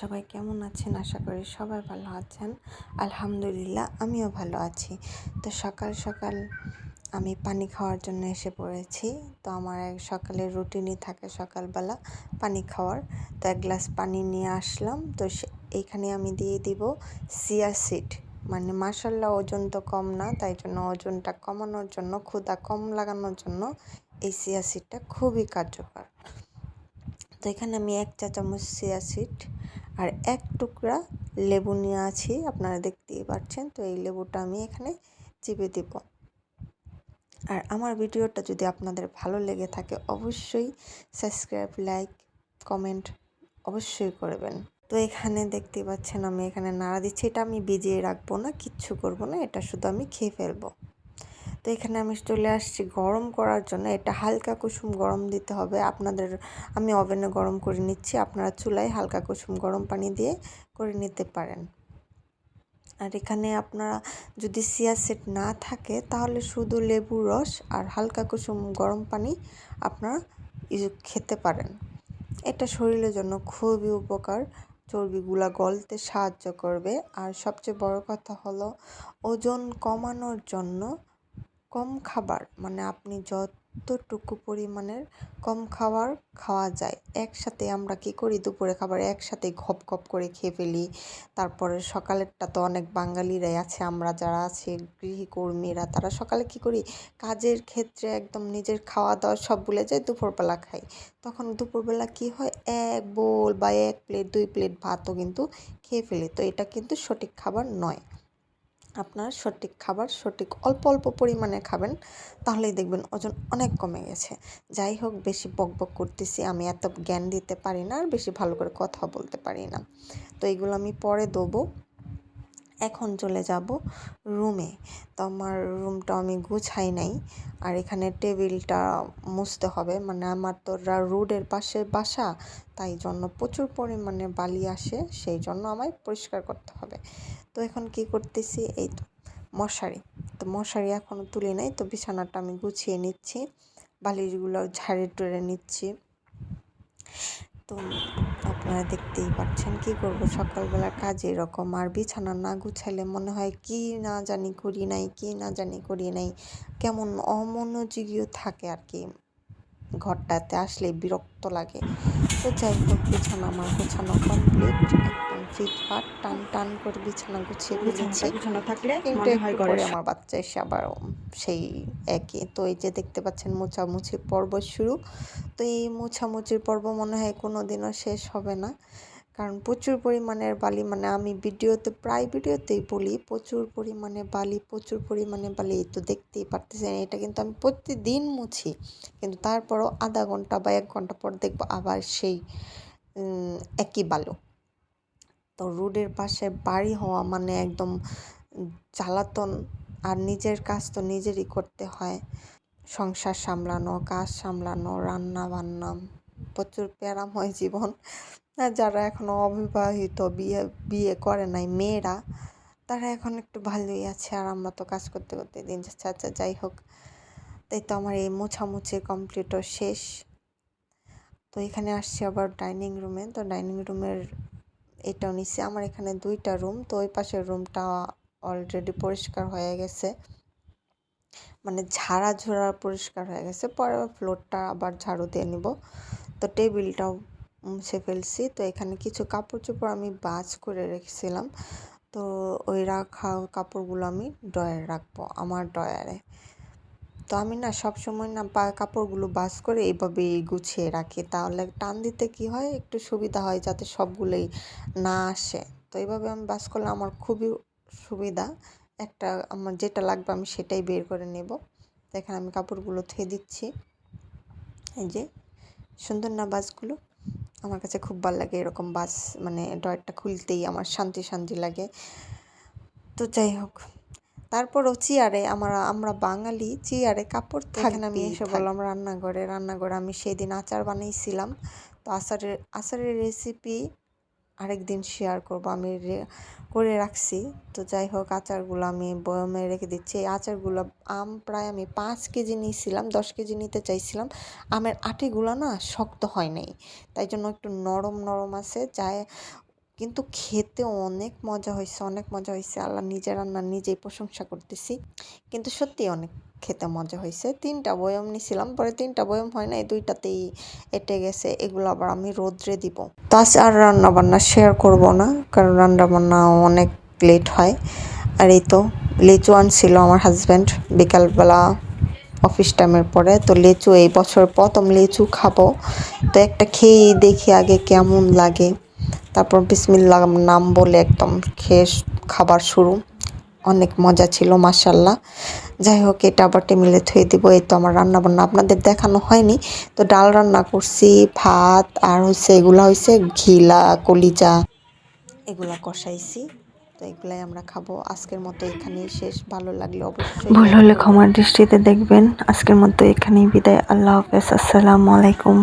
সবাই কেমন আছেন? আশা করি সবাই ভালো আছেন। আলহামদুলিল্লাহ, আমিও ভালো আছি। তো সকাল সকাল আমি পানি খাওয়ার জন্য এসে পড়েছি। তো আমার এক সকালের রুটিনই থাকে সকালবেলা পানি খাওয়ার। তো এক গ্লাস পানি নিয়ে আসলাম। তো এইখানে আমি দিয়ে দিব সিয়া সিড। মানে মাসাল্লাহ ওজন তো কম না, তাই জন্য ওজনটা কমানোর জন্য ক্ষুদা কম লাগানোর জন্য এই সিয়া সিডটা খুবই কার্যকর। তো এখানে আমি এক চা চামচ সিয়া সিড আর এক টুকরা লেবু নিয়ে আছি, আপনারা দেখতেই পাচ্ছেন তো এই লেবুটা আমি এখানে চিপে দিব। আর আমার ভিডিওটা যদি আপনাদের ভালো লেগে থাকে, অবশ্যই সাবস্ক্রাইব, লাইক, কমেন্ট অবশ্যই করবেন। তো এখানে দেখতে পাচ্ছেন আমি এখানে নাড়া দিচ্ছি। এটা আমি ভিজিয়ে রাখব না, কিচ্ছু করব না, এটা শুধু আমি খেয়ে ফেলব। তো এখানে আমি চলে আসছি গরম করার জন্য। এটা হালকা কুসুম গরম দিতে হবে। আপনাদের, আমি ওভেনে গরম করে নিচ্ছি। আপনারা চুলায় হালকা কুসুম গরম পানি দিয়ে করে নিতে পারেন। আর এখানে আপনারা যদি সিয়া সেট না থাকে, তাহলে শুধু লেবু রস আর হালকা কুসুম গরম পানি আপনারা খেতে পারেন। এটা শরীরের জন্য খুবই উপকার। চর্বিগুলা গলতে সাহায্য করবে। আর সবচেয়ে বড় কথা হলো, ওজন কমানোর জন্য কম খাবার মানে আপনি যতটুকু পরিমাণের কম খাবার খাওয়া যায়, একসাথে আমরা কি করি? দুপুরে খাবার একসাথে ঘপ ঘপ করে খেয়ে ফেলি। তারপরে সকালেরটা তো অনেক বাঙালিরাই আছে, আমরা যারা আছি, গৃহকর্মীরা, তারা সকালে কি করি? কাজের ক্ষেত্রে একদম নিজের খাওয়া দাওয়া সব ভুলে যায়, দুপুরবেলা খাই। তখন দুপুরবেলা কি হয়? এক বোল বা এক প্লেট, দুই প্লেট ভাতও কিন্তু খেয়ে ফেলি। তো এটা কিন্তু সঠিক খাবার নয়। আপনার সঠিক খাবার সঠিক অল্প অল্প পরিমাণে খাবেন, তাহলেই দেখবেন ওজন অনেক কমে গেছে। যাই হোক, বেশি বক বক করতেছি, আমি এত জ্ঞান দিতে পারি না আর বেশি ভালো করে কথা বলতে পারি না। তো এইগুলো আমি পরে দেবো। এখন চলে যাব রুমে। তো আমার রুমটা আমি গুছাই নাই। আর এখানে টেবিলটা মুছতে হবে। মানে আমার তো রোডের পাশে বাসা, তাই জন্য প্রচুর পরিমাণে বালি আসে। সেই জন্য আমায় পরিষ্কার করতে হবে। তো এখন কি করতেছি? এই তো, মশারি। তো মশারি এখনও তুলি নাই, তো বিছানাটা আমি গুছিয়ে নিচ্ছি। বালিশগুলো ঝাড়ে টুড়ে নিচ্ছি। তো আপনারা দেখতেই পাচ্ছেন কি করব। সকালবেলা কাজ এরকম। আর বিছানা না গুছাইলে মনে হয় কি না জানি করি নাই, কি না জানি করি নাই। কেমন অমনোযোগীও থাকে আর কি। ঘরটাতে আসলে বিরক্ত লাগে। তো যাই হোক বিছানা আমার গোছানো কমপ্লিট একদম ফিটফাট টান টান করে বিছানা গুছিয়ে ফেলেছি। থাকলে কিন্তু একটু করে আমার বাচ্চা এসে আবার সেই একই। তো এই যে দেখতে পাচ্ছেন মোছামুছি পর্ব শুরু। তো এই মোছামুছির পর্ব মনে হয় কোনো দিনও শেষ হবে না। কারণ প্রচুর পরিমাণের বালি মানে আমি ভিডিওতে, প্রায় ভিডিওতেই বলি প্রচুর পরিমাণে বালি, প্রচুর পরিমাণে বালি, তো দেখতেই পারতেছেন এটা কিন্তু আমি প্রতিদিন মুছি। কিন্তু তারপরও আধা ঘণ্টা বা এক ঘণ্টা পর দেখব আবার সেই একই বালু। তো রোডের পাশে বাড়ি হওয়া মানে একদম জ্বালাতন, আর নিজের কাজ তো নিজেরই করতে হয়। সংসার সামলানো, কাজ সামলানো রান্না বান্না প্রচুর প্যারাময় জীবন। যারা এখনও অবিবাহিত, বিয়ে বিয়ে করে নাই, মেয়েরা, তারা এখন একটু ভালোই আছে। আর আমরা তো কাজ করতে করতে দিন যাচ্ছে আচ্ছা যাই হোক। তাই তো আমার এই মোছামুছি কমপ্লিটও শেষ। তো এখানে আসছি আবার ডাইনিং রুমে তো ডাইনিং রুমের এটাও নিচে, আমার এখানে দুইটা রুম তো ওই পাশের রুমটা অলরেডি পরিষ্কার হয়ে গেছে। মানে ঝাড়া ঝোড়া পরিষ্কার হয়ে গেছে। পরে ফ্লোরটা আবার ঝাড়ু দিয়ে নিব। তো টেবিলটাও মুছে ফেলছি। তো এখানে কিছু কাপড় চোপড় আমি বাজ করে রেখেছিলাম। তো ওই রাখা কাপড়গুলো আমি ড্রয়ারে রাখব, আমার ড্রয়ারে। তো আমি না সব সময় না কাপড়গুলো বাস করে এইভাবে গুছিয়ে রাখি। তাহলে টান দিতে কি হয়? একটু সুবিধা হয় যাতে সবগুলোই না আসে। তো এইভাবে আমি বাস করলে আমার খুবই সুবিধা। একটা আমার যেটা লাগবে আমি সেটাই বের করে নেব। তো এখানে আমি কাপড়গুলো ধুয়ে দিচ্ছি। এই যে সুন্দর না বাসগুলো? আমার কাছে খুব ভালো লাগে এরকম বাস মানে ডয়েরটা খুলতেই আমার শান্তি শান্তি লাগে। তো যাই হোক তারপরও চেয়ারে আমার আমরা বাঙালি চেয়ারে কাপড় থাকে আমি এসে বললাম রান্নাঘরে রান্নাঘরে আমি সেদিন আচার বানিয়েছিলাম তো আচারের আচারের রেসিপি আরেক দিন শেয়ার করব। আমি করে রাখছি। তো যাই হোক, আচারগুলো আমি বয়মে রেখে দিচ্ছি। এই আচারগুলো আম প্রায় আমি পাঁচ কেজি নিয়েছিলাম, দশ কেজি নিতে চাইছিলাম। আমের আটিগুলো না শক্ত হয় নাই। তাই জন্য একটু নরম নরম আছে। যায় কিন্তু খেতে অনেক মজা হয়েছে অনেক মজা হয়েছে আল্লাহ নিজে রান্না নিজেই প্রশংসা করতেছি। কিন্তু সত্যি অনেক খেতে মজা হয়েছে তিনটা বয়ম নিছিলাম, পরে তিনটা বয়ম হয় না এই দুইটাতেই এটে গেছে। এগুলো আবার আমি রোদ্রে দিব। তাছ আর রান্না বান্না শেয়ার করব না, কারণ রান্না বান্না অনেক লেট হয়। আর এই তো লিচু আনছিল আমার হাজব্যান্ড বিকালবেলা অফিস টাইমের পরে। তো লিচু এই বছর প্রথম লিচু খাব। তো একটা খেয়েই দেখি আগে কেমন লাগে। তারপর বিসমিল্লা নাম বলে একদম খেয়ে খাবার শুরু। অনেক মজা ছিল মাসাল্লাহ যাই হোক, এটা আবার টেবিলে থুয়ে দিব। এই তো আমার রান্না বান্না আপনাদের দেখানো হয়নি। তো ডাল রান্না করছি, ভাত আর হচ্ছে এগুলা হচ্ছে ঘিলা, কলিজা। এগুলা কষাইছি। তো এগুলাই আমরা খাব। আজকের মতো এখানেই শেষ। ভালো লাগলে অবশ্যই ভুল হলে ক্ষমার দৃষ্টিতে দেখবেন। আজকের মতো এখানেই বিদায়। আল্লাহ হাফেজ। আসসালামু আলাইকুম।